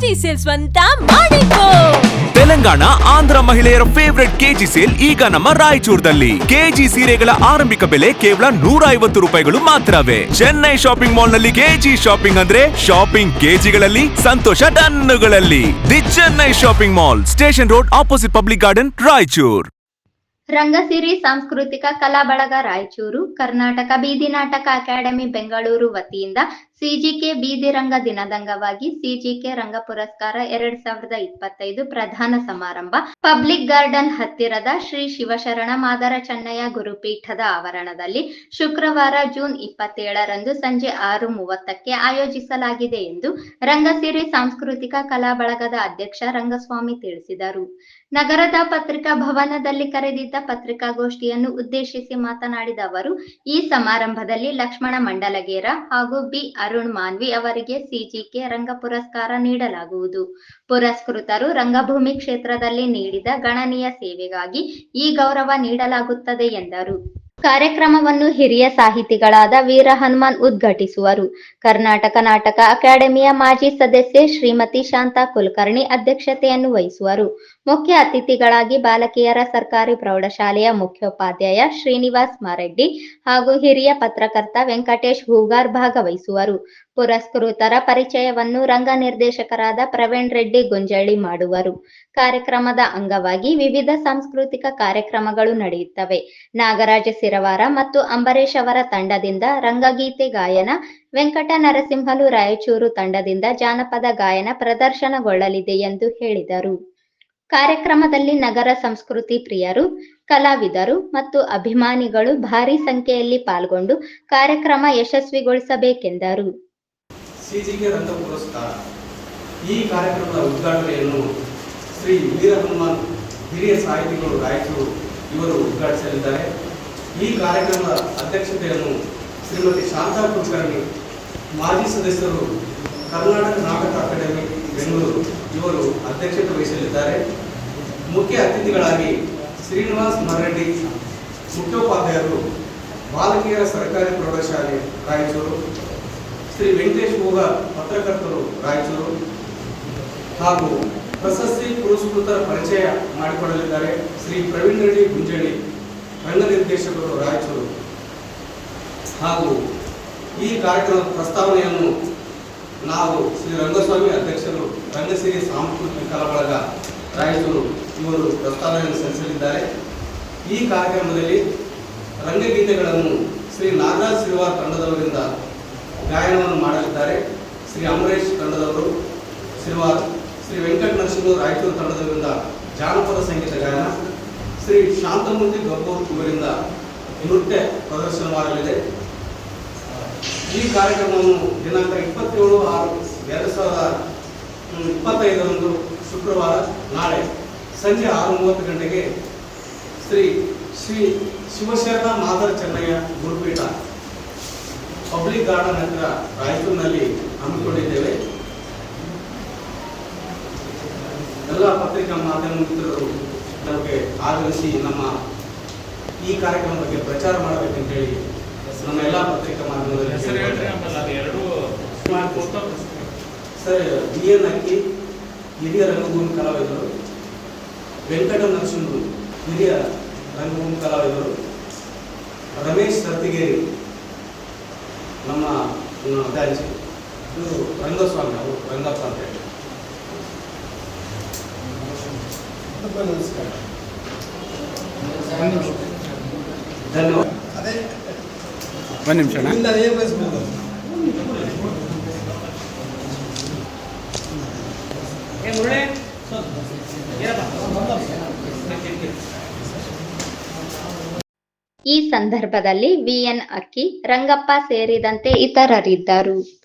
Sale ಸ್ವಂತ ಮಾಡಿಕೋ ತೆಲಂಗಾಣ ಆಂಧ್ರ ಮಹಿಳೆಯರ ಫೇವರೆಟ್ ಕೆಜಿ ಸೇಲ್ ಈಗ ನಮ್ಮ ರಾಯಚೂರದಲ್ಲಿ ಕೆಜಿ ಸೀರೆಗಳ ಆರಂಭಿಕ ಬೆಲೆ ಕೇವಲ ನೂರ ಐವತ್ತು ರೂಪಾಯಿಗಳು ಮಾತ್ರವೇ. ಚೆನ್ನೈ ಶಾಪಿಂಗ್ ಮಾಲ್ನಲ್ಲಿ ಕೆಜಿ ಶಾಪಿಂಗ್ ಅಂದ್ರೆ ಶಾಪಿಂಗ್ ಕೆಜಿಗಳಲ್ಲಿ ಸಂತೋಷ ಟನ್ನುಗಳಲ್ಲಿ. The Chennai shopping mall station road opposite public garden Raichur. Rangasiri Samskrutika Kala Balaga Raichur Karnataka ಬೀದಿ ನಾಟಕ ಅಕಾಡೆಮಿ ಬೆಂಗಳೂರು ವತಿಯಿಂದ ಸಿಜಿಕೆ ಬೀದಿರಂಗ ದಿನದಂಗವಾಗಿ ಸಿಜಿಕೆ ರಂಗ ಪುರಸ್ಕಾರ ಎರಡ್ ಸಾವಿರದ ಇಪ್ಪತ್ತೈದು ಪ್ರಧಾನ ಸಮಾರಂಭ. ಪಬ್ಲಿಕ್ ಗಾರ್ಡನ್ ಹತ್ತಿರದ ಶ್ರೀ ಶಿವಶರಣ ಮಾದರ ಚೆನ್ನಯ್ಯ ಗುರುಪೀಠದ ಆವರಣದಲ್ಲಿ ಶುಕ್ರವಾರ ಜೂನ್ ಇಪ್ಪತ್ತೇಳರಂದು ಸಂಜೆ ಆರು ಮೂವತ್ತಕ್ಕೆ ಆಯೋಜಿಸಲಾಗಿದೆ ಎಂದು ರಂಗಸಿರಿ ಸಾಂಸ್ಕೃತಿಕ ಕಲಾ ಬಳಗದ ಅಧ್ಯಕ್ಷ ರಂಗಸ್ವಾಮಿ ತಿಳಿಸಿದರು. ನಗರದ ಪತ್ರಿಕಾ ಭವನದಲ್ಲಿ ಕರೆದಿದ್ದ ಪತ್ರಿಕಾಗೋಷ್ಠಿಯನ್ನು ಉದ್ದೇಶಿಸಿ ಮಾತನಾಡಿದ ಅವರು, ಈ ಸಮಾರಂಭದಲ್ಲಿ ಲಕ್ಷ್ಮಣ ಮಂಡಲಗೇರ ಹಾಗೂ ಬಿ. ಅರುಣ್ ಮಾನ್ವಿ ಅವರಿಗೆ ಸಿಜಿಕೆ ರಂಗ ಪುರಸ್ಕಾರ ನೀಡಲಾಗುವುದು. ಪುರಸ್ಕೃತರು ರಂಗಭೂಮಿ ಕ್ಷೇತ್ರದಲ್ಲಿ ನೀಡಿದ ಗಣನೀಯ ಸೇವೆಗಾಗಿ ಈ ಗೌರವ ನೀಡಲಾಗುತ್ತದೆ ಎಂದರು. ಕಾರ್ಯಕ್ರಮವನ್ನು ಹಿರಿಯ ಸಾಹಿತಿಗಳಾದ ವೀರ ಹನುಮಾನ್ ಉದ್ಘಾಟಿಸುವರು. ಕರ್ನಾಟಕ ನಾಟಕ ಅಕಾಡೆಮಿಯ ಮಾಜಿ ಸದಸ್ಯೆ ಶ್ರೀಮತಿ ಶಾಂತಾ ಕುಲಕರ್ಣಿ ಅಧ್ಯಕ್ಷತೆಯನ್ನು ವಹಿಸುವರು. ಮುಖ್ಯ ಅತಿಥಿಗಳಾಗಿ ಬಾಲಕಿಯರ ಸರ್ಕಾರಿ ಪ್ರೌಢಶಾಲೆಯ ಮುಖ್ಯೋಪಾಧ್ಯಾಯ ಶ್ರೀನಿವಾಸ್ ಮಾರೆಡ್ಡಿ ಹಾಗೂ ಹಿರಿಯ ಪತ್ರಕರ್ತ ವೆಂಕಟೇಶ್ ಹೂಗಾರ್ ಭಾಗವಹಿಸುವರು. ಪುರಸ್ಕೃತರ ಪರಿಚಯವನ್ನು ರಂಗ ನಿರ್ದೇಶಕರಾದ ಪ್ರವೀಣ್ ರೆಡ್ಡಿ ಗುಂಜಳ್ಳಿ ಮಾಡುವರು. ಕಾರ್ಯಕ್ರಮದ ಅಂಗವಾಗಿ ವಿವಿಧ ಸಾಂಸ್ಕೃತಿಕ ಕಾರ್ಯಕ್ರಮಗಳು ನಡೆಯುತ್ತವೆ. ನಾಗರಾಜ ಸಿರವಾರ ಮತ್ತು ಅಂಬರೀಶ್ ಅವರ ತಂಡದಿಂದ ರಂಗಗೀತೆ ಗಾಯನ, ವೆಂಕಟ ನರಸಿಂಹಲು ರಾಯಚೂರು ತಂಡದಿಂದ ಜಾನಪದ ಗಾಯನ ಪ್ರದರ್ಶನಗೊಳ್ಳಲಿದೆ ಎಂದು ಹೇಳಿದರು. ಕಾರ್ಯಕ್ರಮದಲ್ಲಿ ನಗರ ಸಂಸ್ಕೃತಿ ಪ್ರಿಯರು, ಕಲಾವಿದರು ಮತ್ತು ಅಭಿಮಾನಿಗಳು ಭಾರಿ ಸಂಖ್ಯೆಯಲ್ಲಿ ಪಾಲ್ಗೊಂಡು ಕಾರ್ಯಕ್ರಮ ಯಶಸ್ವಿಗೊಳಿಸಬೇಕೆಂದರು. ಸಿಜಿಕೆ ರಂಗ ಪುರಸ್ಕಾರ. ಈ ಕಾರ್ಯಕ್ರಮದ ಉದ್ಘಾಟನೆಯನ್ನು ಶ್ರೀ ವೀರ ಹನುಮಾನ್ ಹಿರಿಯ ಸಾಹಿತಿಗಳು ರಾಯಚೂರು ಇವರು ಉದ್ಘಾಟಿಸಲಿದ್ದಾರೆ. ಈ ಕಾರ್ಯಕ್ರಮದ ಅಧ್ಯಕ್ಷತೆಯನ್ನು ಶ್ರೀಮತಿ ಶಾಂತಾ ಕುಲಕರ್ಣಿ, ಮಾಜಿ ಸದಸ್ಯರು ಕರ್ನಾಟಕ ನಾಟಕ ಅಕಾಡೆಮಿ ಬೆಂಗಳೂರು ಇವರು ಅಧ್ಯಕ್ಷತೆ ವಹಿಸಲಿದ್ದಾರೆ. ಮುಖ್ಯ ಅತಿಥಿಗಳಾಗಿ ಶ್ರೀನಿವಾಸ್ ಮರಡ್ಡಿ, ಮುಖ್ಯೋಪಾಧ್ಯಾಯರು, ಬಾಲಕಿಯರ ಸರ್ಕಾರಿ ಪ್ರೌಢಶಾಲೆ ರಾಯಚೂರು ಶ್ರೀ ವೆಂಕಟೇಶ್ ಭೋಗ ಪತ್ರಕರ್ತರು, ರಾಯಚೂರು ಹಾಗೂ ಪ್ರಶಸ್ತಿ ಪುರಸ್ಕೃತರ ಪರಿಚಯ ಮಾಡಿಕೊಡಲಿದ್ದಾರೆ ಶ್ರೀ ಪ್ರವೀಣ್ ರೆಡ್ಡಿ ಗುಂಜಳ್ಳಿ ರಂಗ ನಿರ್ದೇಶಕರು, ರಾಯಚೂರು. ಹಾಗೂ ಈ ಕಾರ್ಯಕ್ರಮದ ಪ್ರಸ್ತಾವನೆಯನ್ನು ನಾವು ಶ್ರೀ ರಂಗಸ್ವಾಮಿ ಅಧ್ಯಕ್ಷರು, ರಂಗಸಿರಿ ಸಾಂಸ್ಕೃತಿಕ ಕಲಾ ಬಳಗ ರಾಯಚೂರು ಇವರು ಪ್ರಸ್ತಾವನೆಯನ್ನು ಸಲ್ಲಿಸಲಿದ್ದಾರೆ. ಈ ಕಾರ್ಯಕ್ರಮದಲ್ಲಿ ರಂಗಗೀತೆಗಳನ್ನು ಶ್ರೀ ನಾಗರಾಜ್ ಸಿರಿವಾರ್ ತಂಡದವರಿಂದ ಗಾಯನವನ್ನು ಮಾಡಲಿದ್ದಾರೆ. ಶ್ರೀ ಅಮರೇಶ್ ತಂಡದವರು ಸಿರಿವಾರ್ ಶ್ರೀ ವೆಂಕಟ ನರಸಿಂಹ ರಾಯಚೂರು ತಂಡದವರಿಂದ ಜಾನಪದ ಸಂಗೀತ ಗಾಯನ, ಶ್ರೀ ಶಾಂತಮೂರ್ತಿ ಗಬ್ಬೂರ್ ಇವರಿಂದ ನೃತ್ಯ ಪ್ರದರ್ಶನವಾಗಲಿದೆ. ಈ ಕಾರ್ಯಕ್ರಮವನ್ನು ದಿನಾಂಕ ಇಪ್ಪತ್ತೇಳು ಆರು ಎರಡು ಸಾವಿರದ ಇಪ್ಪತ್ತೈದರಂದು ಶುಕ್ರವಾರ ನಾಳೆ ಸಂಜೆ ಆರು ಮೂವತ್ತು ಗಂಟೆಗೆ ಶ್ರೀ ಶ್ರೀ ಶಿವಶರಣ ಮಾದರ ಚೆನ್ನಯ್ಯ ಪಬ್ಲಿಕ್ ಗಾರ್ಡನ್ ಹತ್ರ ರಾಯಚೂರಿನಲ್ಲಿ ಹಮ್ಮಿಕೊಂಡಿದ್ದೇವೆ. ಎಲ್ಲ ಪತ್ರಿಕಾ ಮಾಧ್ಯಮ ಮಿತ್ರರು ನಮಗೆ ಆಗಮಿಸಿ ನಮ್ಮ ಈ ಕಾರ್ಯಕ್ರಮ ಬಗ್ಗೆ ಪ್ರಚಾರ ಮಾಡಬೇಕಂತ ಹೇಳಿ ನಮ್ಮ ಎಲ್ಲ ಪತ್ರಿಕಾ ಮಾಧ್ಯಮದಲ್ಲಿ ಸರ್ ಬಿ ಎನ್ ಅಕ್ಕಿ ಹಿರಿಯ ರಂಗಭೂಮಿ ಕಲಾವಿದರು ವೆಂಕಟ ನರಸಿಂಹರು ಹಿರಿಯ ರಂಗಭೂಮಿ ಕಲಾವಿದರು ರಮೇಶ್ ಸತ್ತಿಗೇರಿ ನಮ್ಮ ಡ್ಯಾನ್ಸ್ ಇದು ರಂಗಸ್ವಾಮಿ ಅವರು ರಂಗಪ್ಪ ಅಂತ ಹೇಳಿ ಧನ್ಯವಾದ. ಒಂದು ನಿಮಿಷ ಏ ಈ ಸಂದರ್ಭದಲ್ಲಿ ವಿಎನ್ ಅಕ್ಕಿ ರಂಗಪ್ಪ ಸೇರಿದಂತೆ ಇತರರಿದ್ದರು.